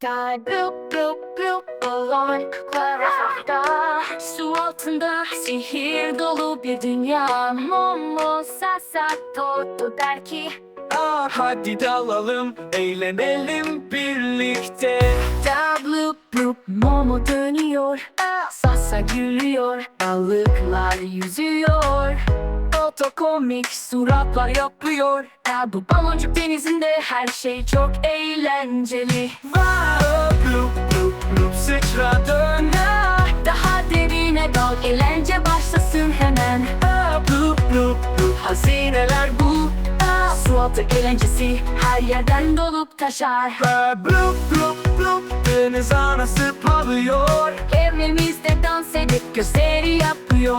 Gel blup blup blup balon kuklarada Su altında sihir dolu bir dünya. Momo sasa toto der ki Ah hadi dalalım, eğlenelim birlikte. Da blup blup Momo dönüyor. Sasa gülüyor Balıklar yüzüyor Otokomik suratlar yapıyor. Da bu baloncuk denizinde her şey çok eğlenceli. Wow, blup blup blup sıçra dön Ah, Daha derine dal eğlence başlasın hemen. Blup blup blup Hazineler bu. Ah, Su altı eğlencesi her yerden dolup taşar. Blup blup blup deniz anası parlıyor Evimizde dans edip gösteri yapıyor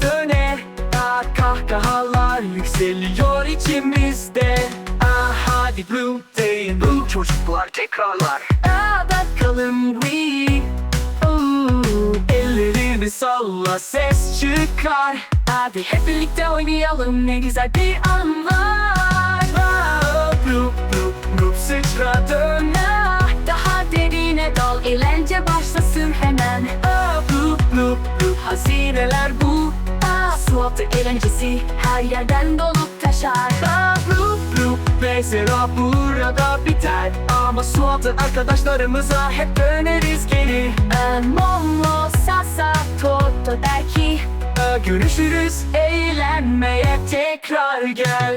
Döne. Döne Ah, kahkahalar yükseliyor içimizde. Ah hadi blup deyin Blup çocuklar tekrarlar. Aa, bakalım we. Ooh, Ellerini salla ses çıkar. Hadi hep birlikte oynayalım ne güzel bir an var. Ah, Blup blup blup sıçra dön Ah, Daha derine dal eğlence başlasın hemen. Ah, Blup blup blup Hazineler bu Altı eğlencesi her yerden dolup taşar. Ah, Blup blup Mesela burada biter. Ama su altı arkadaşlarımıza hep döneriz geri. Momo sasa toto der ki Görüşürüz Eğlenmeye tekrar gel